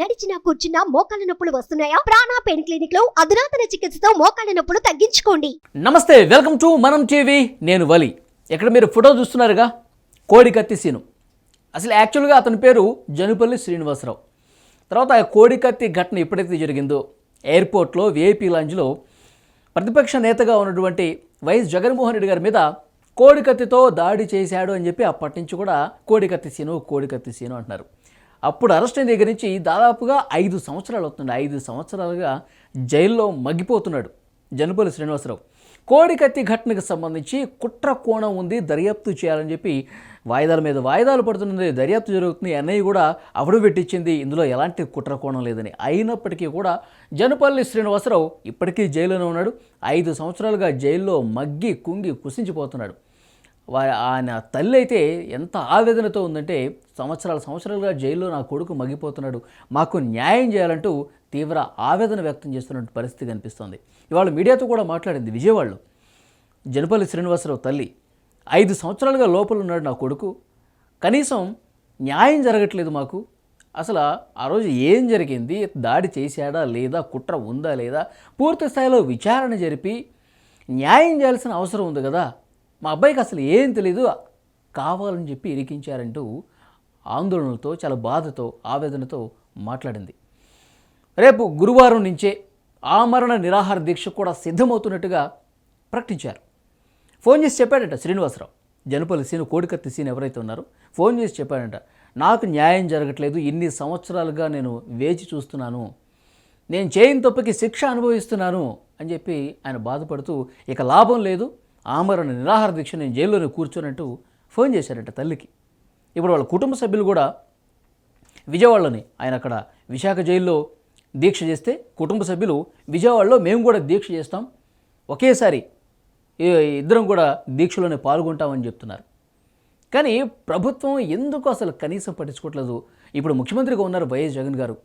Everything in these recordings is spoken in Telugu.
నడిచినా కూర్చున్నా మోకాళ్ళ నొప్పులు వస్తున్నాయా? ప్రాణా పెయిన్ క్లినిక్లో అధునాతన చికిత్సతో మోకాళ్ళ నొప్పులు తగ్గించుకోండి. నమస్తే వెల్కమ్ టు మనం టీవీ. నేను వలి. ఇక్కడ మీరు ఫోటో చూస్తున్నారుగా? కోడికత్తి సీను. అసలు యాక్చువల్గా అతని పేరు జనుపల్లి శ్రీనివాసరావు. తర్వాత ఆ కోడికత్తి ఘటన ఎప్పుడైతే జరిగిందో ఎయిర్పోర్ట్లో విఐపీ లాంజ్లో ప్రతిపక్ష నేతగా ఉన్నటువంటి వైఎస్ జగన్మోహన్ రెడ్డి గారి మీద కోడికత్తితో దాడి చేశాడు అని చెప్పి అప్పటి నుంచి కూడా కోడికత్తి సీను కోడికత్తి సీను అంటున్నారు. అప్పుడు అరెస్ట్ అయిన దగ్గర నుంచి దాదాపుగా ఐదు సంవత్సరాలు అవుతుంది. ఐదు సంవత్సరాలుగా జైల్లో మగ్గిపోతున్నాడు జనపల్లి శ్రీనివాసరావు. కోడికత్తి ఘటనకు సంబంధించి కుట్ర కోణం ఉంది దర్యాప్తు చేయాలని చెప్పి వాయిదాల మీద వాయిదాలు పడుతున్నది. దర్యాప్తు జరుగుతుంది. ఎన్ఐ కూడా అవడు పెట్టించింది. ఇందులో ఎలాంటి కుట్ర కోణం లేదని. అయినప్పటికీ కూడా జనపల్లి శ్రీనివాసరావు ఇప్పటికీ జైల్లోనే ఉన్నాడు. ఐదు సంవత్సరాలుగా జైల్లో మగ్గి కుంగి కుసించిపోతున్నాడు. వారి ఆయన తల్లి అయితే ఎంత ఆవేదనతో ఉందంటే సంవత్సరాల సంవత్సరాలుగా జైల్లో నా కొడుకు మగ్గిపోతున్నాడు మాకు న్యాయం చేయాలంటూ తీవ్ర ఆవేదన వ్యక్తం చేస్తున్న పరిస్థితి కనిపిస్తోంది. ఇవాళ మీడియాతో కూడా మాట్లాడింది విజయవాడలో జనపల్లి శ్రీనివాసరావు తల్లి. ఐదు సంవత్సరాలుగా లోపల ఉన్నాడు నా కొడుకు. కనీసం న్యాయం జరగట్లేదు మాకు. అసలు ఆ రోజు ఏం జరిగింది? దాడి చేశాడా లేదా? కుట్ర ఉందా లేదా? పూర్తి స్థాయిలో విచారణ జరిపి న్యాయం చేయాల్సిన అవసరం ఉంది కదా. మా అబ్బాయికి అసలు ఏం తెలియదు కావాలని చెప్పి ఇరికించారంటూ ఆందోళనలతో చాలా బాధతో ఆవేదనతో మాట్లాడింది. రేపు గురువారం నుంచే ఆమరణ నిరాహార దీక్ష కూడా సిద్ధమవుతున్నట్టుగా ప్రకటించారు. ఫోన్ చేసి చెప్పాడట శ్రీనివాసరావు. జనపల్లి సీను కోడికత్తి సీన్ ఎవరైతే ఉన్నారో ఫోన్ చేసి చెప్పాడంట నాకు న్యాయం జరగట్లేదు. ఇన్ని సంవత్సరాలుగా నేను వేచి చూస్తున్నాను. నేను చేయని తప్పుకి శిక్ష అనుభవిస్తున్నాను. అని చెప్పి ఆయన బాధపడుతూ ఇక లాభం లేదు. ఆమరణ నిరాహార దీక్ష నేను జైల్లోనే కూర్చోనంటూ ఫోన్ చేశారట తల్లికి. ఇప్పుడు వాళ్ళ కుటుంబ సభ్యులు కూడా విజయవాడలోని. ఆయన అక్కడ విశాఖ జైల్లో దీక్ష చేస్తే కుటుంబ సభ్యులు విజయవాడలో మేము కూడా దీక్ష చేస్తాం. ఒకేసారి ఇద్దరం కూడా దీక్షలోనే పాల్గొంటామని చెప్తున్నారు. కానీ ప్రభుత్వం ఎందుకు అసలు కనీసం పట్టించుకోవట్లేదు? ఇప్పుడు ముఖ్యమంత్రిగా ఉన్నారు వైఎస్ జగన్ గారు.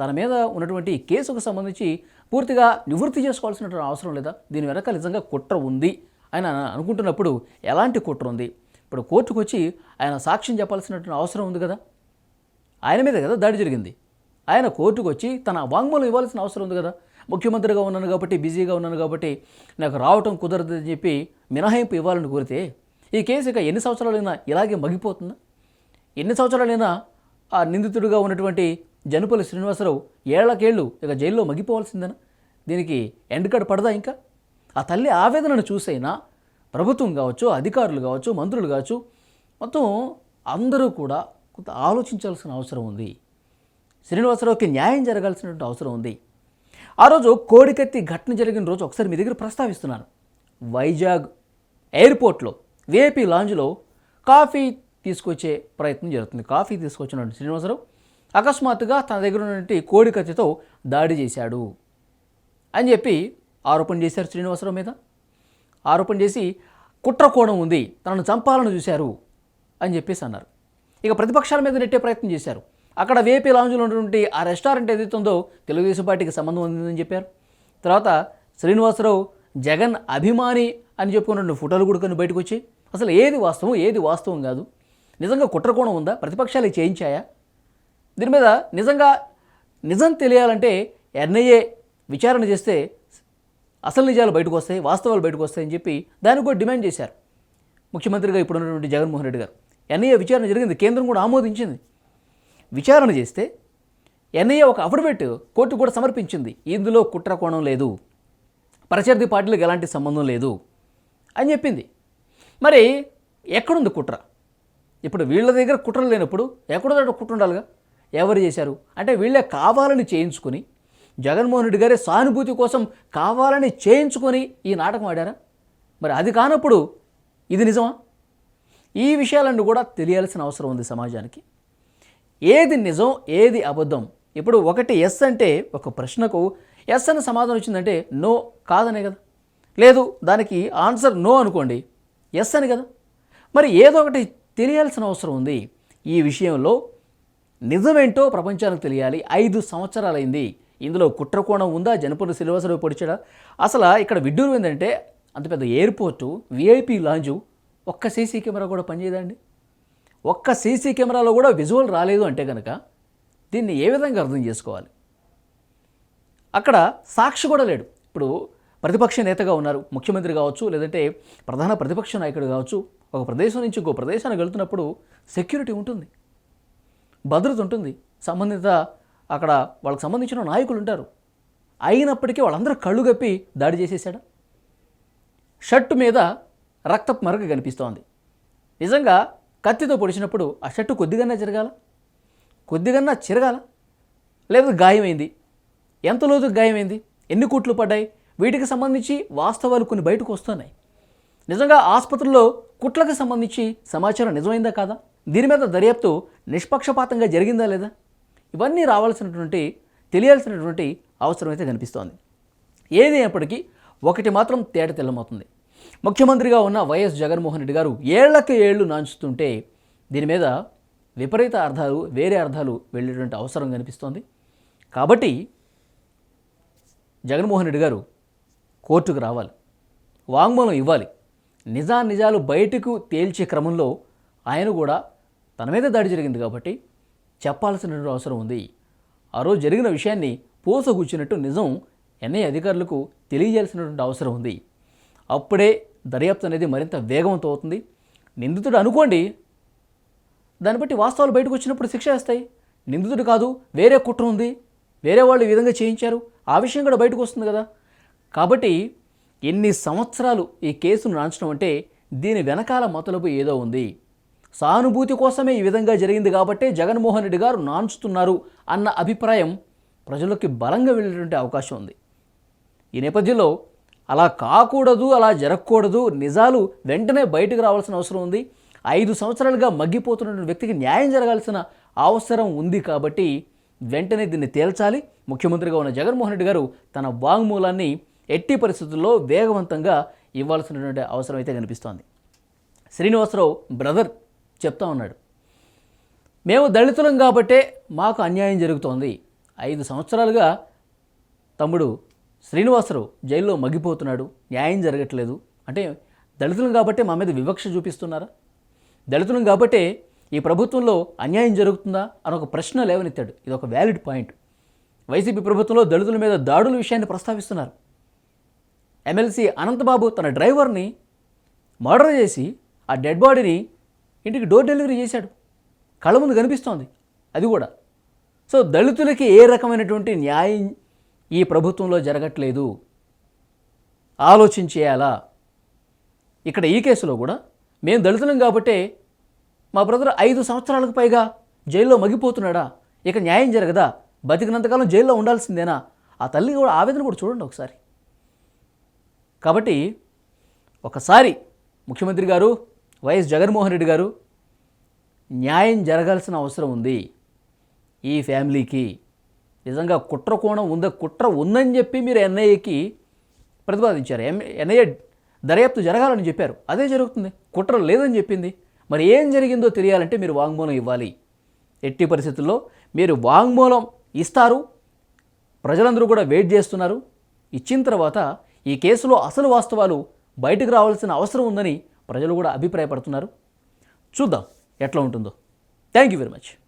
తన మీద ఉన్నటువంటి కేసుకు సంబంధించి పూర్తిగా నివృత్తి చేసుకోవాల్సినటువంటి అవసరం లేదా? దీని వెనక నిజంగా కుట్ర ఉంది. ఆయన అనుకుంటున్నప్పుడు ఎలాంటి కుట్ర ఉంది? ఇప్పుడు కోర్టుకు వచ్చి ఆయన సాక్ష్యం చెప్పాల్సినటువంటి అవసరం ఉంది కదా? ఆయన మీద కదా దాడి జరిగింది. ఆయన కోర్టుకు వచ్చి తన వాంగ్మూలం ఇవ్వాల్సిన అవసరం ఉంది కదా? ముఖ్యమంత్రిగా ఉన్నాను కాబట్టి బిజీగా ఉన్నాను కాబట్టి నాకు రావటం కుదరదని చెప్పి మినహాయింపు ఇవ్వాలని కోరితే ఈ కేసు ఇక ఎన్ని సంవత్సరాలైనా ఇలాగే మగిపోతుందా ఎన్ని సంవత్సరాలైనా ఆ నిందితుడిగా ఉన్నటువంటి జనపల్లి శ్రీనివాసరావు ఏళ్ళకేళ్ళు ఇక జైల్లో మగిపోవాల్సిందేనా దీనికి ఎండ్ కార్డ్ పడదా ఇంకా? ఆ తల్లి ఆవేదనను చూసైనా ప్రభుత్వం కావచ్చు అధికారులు కావచ్చు మంత్రులు కావచ్చు మొత్తం అందరూ కూడా కొంత ఆలోచించాల్సిన అవసరం ఉంది. శ్రీనివాసరావుకి న్యాయం జరగాల్సినటువంటి అవసరం ఉంది. ఆ రోజు కోడికత్తి ఘటన జరిగిన రోజు ఒకసారి మీ దగ్గర ప్రస్తావిస్తున్నాను. వైజాగ్ ఎయిర్పోర్ట్లో విఐపి లాంజ్లో కాఫీ తీసుకొచ్చే ప్రయత్నం జరుగుతుంది. కాఫీ తీసుకొచ్చినటువంటి శ్రీనివాసరావు అకస్మాత్తుగా తన దగ్గర ఉన్నటువంటి కోడికత్తితో దాడి చేశాడు అని చెప్పి ఆరోపణ చేశారు శ్రీనివాసరావు మీద? ఆరోపణ చేసి కుట్ర కోణం ఉంది తనను చంపాలని చూశారు అని చెప్పేసి అన్నారు. ఇక ప్రతిపక్షాల మీద నెట్టే ప్రయత్నం చేశారు. అక్కడ వేపీ లాంజ్లో ఉన్నటువంటి ఆ రెస్టారెంట్ ఏదైతే ఉందో తెలుగుదేశం పార్టీకి సంబంధం ఉందని చెప్పారు. తర్వాత శ్రీనివాసరావు జగన్ అభిమాని అని చెప్పుకున్న ఫోటోలు కూడా బయటకు వచ్చి అసలు ఏది వాస్తవం ఏది వాస్తవం కాదు. నిజంగా కుట్రకోణం ఉందా? ప్రతిపక్షాలు చేయించాయా? దీని మీద నిజంగా నిజం తెలియాలంటే ఎన్ఐఏ విచారణ చేస్తే అసలు నిజాలు బయటకు వస్తాయి వాస్తవాలు బయటకు వస్తాయని చెప్పి దానికి కూడా డిమాండ్ చేశారు. ముఖ్యమంత్రిగా ఇప్పుడు ఉన్నటువంటి జగన్మోహన్ రెడ్డి గారు. ఎన్ఐఏ విచారణ జరిగింది కేంద్రం కూడా ఆమోదించింది. విచారణ చేస్తే ఎన్ఐఏ ఒక అఫిడవిట్ కోర్టు కూడా సమర్పించింది. ఇందులో కుట్ర కోణం లేదు. ప్రత్యర్థి పార్టీలకు ఎలాంటి సంబంధం లేదు అని చెప్పింది. మరి ఎక్కడుంది కుట్ర? ఇప్పుడు వీళ్ళ దగ్గర కుట్ర లేనప్పుడు ఎక్కడో కుట్ర ఉండాలిగా? ఎవరు చేశారు? అంటే వీళ్ళే కావాలని చేయించుకొని జగన్మోహన్ రెడ్డి గారే సానుభూతి కోసం కావాలని చేయించుకొని ఈ నాటకం ఆడారా? మరి అది కానప్పుడు ఇది నిజమా? ఈ విషయాలన్నీ కూడా తెలియాల్సిన అవసరం ఉంది సమాజానికి. ఏది నిజం ఏది అబద్ధం? ఇప్పుడు ఒకటి ఎస్ అంటే ఒక ప్రశ్నకు ఎస్ అని సమాధానం వచ్చిందంటే నో కాదనే కదా. లేదు దానికి ఆన్సర్ నో అనుకోండి ఎస్ అని కదా. మరి ఏదో ఒకటి తెలియాల్సిన అవసరం ఉంది. ఈ విషయంలో నిజమేంటో ప్రపంచానికి తెలియాలి. ఐదు సంవత్సరాలైంది. ఇందులో కుట్రకోణం ఉందా? జనపల్లి సిలబస్లో పొడిచాడా? అసలు ఇక్కడ విడ్డూరు ఏంటంటే అంత పెద్ద ఎయిర్పోర్టు విఐపి లాంజు ఒక్క సీసీ కెమెరా కూడా పనిచేయదండి. ఒక్క సీసీ కెమెరాలో కూడా విజువల్ రాలేదు అంటే కనుక దీన్ని ఏ విధంగా అర్థం చేసుకోవాలి? అక్కడ సాక్షి కూడా లేడు. ఇప్పుడు ప్రతిపక్ష నేతగా ఉన్నారు ముఖ్యమంత్రి కావచ్చు లేదంటే ప్రధాన ప్రతిపక్ష నాయకుడు కావచ్చు ఒక ప్రదేశం నుంచి ఇంకో ప్రదేశానికి వెళ్తున్నప్పుడు సెక్యూరిటీ ఉంటుంది. భద్రత ఉంటుంది. సంబంధిత అక్కడ వాళ్ళకి సంబంధించిన నాయకులు ఉంటారు అయినప్పటికీ వాళ్ళందరూ కళ్ళు గప్పి దాడి చేసేసాడా షర్టు మీద రక్తపు మరక కనిపిస్తోంది. నిజంగా కత్తితో పొడిచినప్పుడు ఆ షర్టు కొద్దిగానే జరగాల? కొద్దిగన్నా చిరగాల? లేదా గాయమైంది? ఎంత లోతు గాయమైంది? ఎన్ని కూట్లు పడ్డాయి? వీటికి సంబంధించి వాస్తవాలు కొన్ని బయటకు వస్తున్నాయి. నిజంగా ఆసుపత్రిలో కుట్లకు సంబంధించి సమాచారం నిజమైందా కాదా? దీని మీద దర్యాప్తు నిష్పక్షపాతంగా జరిగిందా లేదా? ఇవన్నీ రావాల్సినటువంటి తెలియాల్సినటువంటి అవసరం అయితే కనిపిస్తోంది. ఏది అయినప్పటికీ ఒకటి మాత్రం తేట తెల్లమవుతుంది. ముఖ్యమంత్రిగా ఉన్న వైఎస్ జగన్మోహన్ రెడ్డి గారు ఏళ్ళకు ఏళ్ళు నాంచుతుంటే దీని మీద విపరీత అర్థాలు వేరే అర్థాలు వెళ్ళేటువంటి అవసరం కనిపిస్తోంది. కాబట్టి జగన్మోహన్ రెడ్డి గారు కోర్టుకు రావాలి. వాంగ్మూలం ఇవ్వాలి. నిజా నిజాలు బయటకు తేల్చే క్రమంలో ఆయన కూడా తన మీద దాడి జరిగింది కాబట్టి చెప్పాల్సిన అవసరం ఉంది. ఆ రోజు జరిగిన విషయాన్ని పూసగుచ్చినట్టు నిజం ఎన్ఐ అధికారులకు తెలియజేయాల్సినటువంటి అవసరం ఉంది. అప్పుడే దర్యాప్తు అనేది మరింత వేగవంతం అవుతుంది. నిందితుడు అనుకోండి దాన్ని బట్టి వాస్తవాలు బయటకు వచ్చినప్పుడు శిక్ష వేస్తాయి. నిందితుడు కాదు వేరే కుట్ర ఉంది. వేరే వాళ్ళు ఈ విధంగా చేయించారు. ఆ విషయం కూడా బయటకు వస్తుంది కదా. కాబట్టి ఎన్ని సంవత్సరాలు ఈ కేసును నాంచడం అంటే దీని వెనకాల మతలపు ఏదో ఉంది. సానుభూతి కోసమే ఈ విధంగా జరిగింది కాబట్టే జగన్మోహన్ రెడ్డి గారు నాంచుతున్నారు అన్న అభిప్రాయం ప్రజలకి బలంగా వెళ్ళేటువంటి అవకాశం ఉంది. ఈ నేపథ్యంలో అలా కాకూడదు అలా జరగకూడదు నిజాలు వెంటనే బయటకు రావాల్సిన అవసరం ఉంది. ఐదు సంవత్సరాలుగా మగ్గిపోతున్న వ్యక్తికి న్యాయం జరగాల్సిన అవసరం ఉంది కాబట్టి వెంటనే దీన్ని తేల్చాలి. ముఖ్యమంత్రిగా ఉన్న జగన్మోహన్ రెడ్డి గారు తన వాంగ్మూలాన్ని ఎట్టి పరిస్థితుల్లో వేగవంతంగా ఇవ్వాల్సినటువంటి అవసరం అయితే కనిపిస్తోంది. శ్రీనివాసరావు బ్రదర్. చెప్తా ఉన్నాడు. మేము దళితులం కాబట్టే మాకు అన్యాయం జరుగుతోంది. ఐదు సంవత్సరాలుగా తమ్ముడు శ్రీనివాసరావు జైల్లో మగ్గిపోతున్నాడు. న్యాయం జరగట్లేదు. అంటే దళితులం కాబట్టే మా మీద వివక్ష చూపిస్తున్నారా? దళితులం కాబట్టే ఈ ప్రభుత్వంలో అన్యాయం జరుగుతుందా? అని ఒక ప్రశ్న లేవనెత్తాడు. ఇది ఒక వ్యాలిడ్ పాయింట్ వైసీపీ ప్రభుత్వంలో దళితుల మీద దాడుల విషయాన్ని ప్రస్తావిస్తున్నారు. ఎమ్మెల్సీ అనంతబాబు తన డ్రైవర్ని మర్డర్ చేసి ఆ డెడ్ బాడీని ఇంటికి డోర్ డెలివరీ చేశాడు. కళ్ళ ముందు కనిపిస్తోంది. అది కూడా. సో దళితులకి ఏ రకమైనటువంటి న్యాయం ఈ ప్రభుత్వంలో జరగట్లేదు? ఆలోచించేయాలా? ఇక్కడ ఈ కేసులో కూడా మేము దళితులం కాబట్టే మా బ్రదర్ ఐదు సంవత్సరాలకు పైగా జైల్లో మగిపోతున్నాడా ఇక న్యాయం జరగదా? బతికినంతకాలం జైల్లో ఉండాల్సిందేనా? ఆ తల్లి కూడా ఆవేదన కూడా చూడండి ఒకసారి. కాబట్టి ఒకసారి ముఖ్యమంత్రి గారు వైఎస్ జగన్మోహన్ రెడ్డి గారు న్యాయం జరగాల్సిన అవసరం ఉంది. ఈ ఫ్యామిలీకి నిజంగా కుట్ర కోణం ఉందా కుట్ర ఉందని చెప్పి మీరు ఎన్ఐఏకి ప్రతిపాదించారు. ఎం ఎన్ఐఏ దర్యాప్తు జరగాలని చెప్పారు. అదే జరుగుతుంది. కుట్ర లేదని చెప్పింది. మరి ఏం జరిగిందో తెలియాలంటే మీరు వాంగ్మూలం ఇవ్వాలి. ఎట్టి పరిస్థితుల్లో మీరు వాంగ్మూలం ఇస్తారు. ప్రజలందరూ కూడా వెయిట్ చేస్తున్నారు. ఇచ్చిన తర్వాత ఈ కేసులో అసలు వాస్తవాలు బయటకు రావాల్సిన అవసరం ఉందని ప్రజలు కూడా అభిప్రాయపడుతున్నారు. చూద్దాం ఎట్లా ఉంటుందో. Thank you very much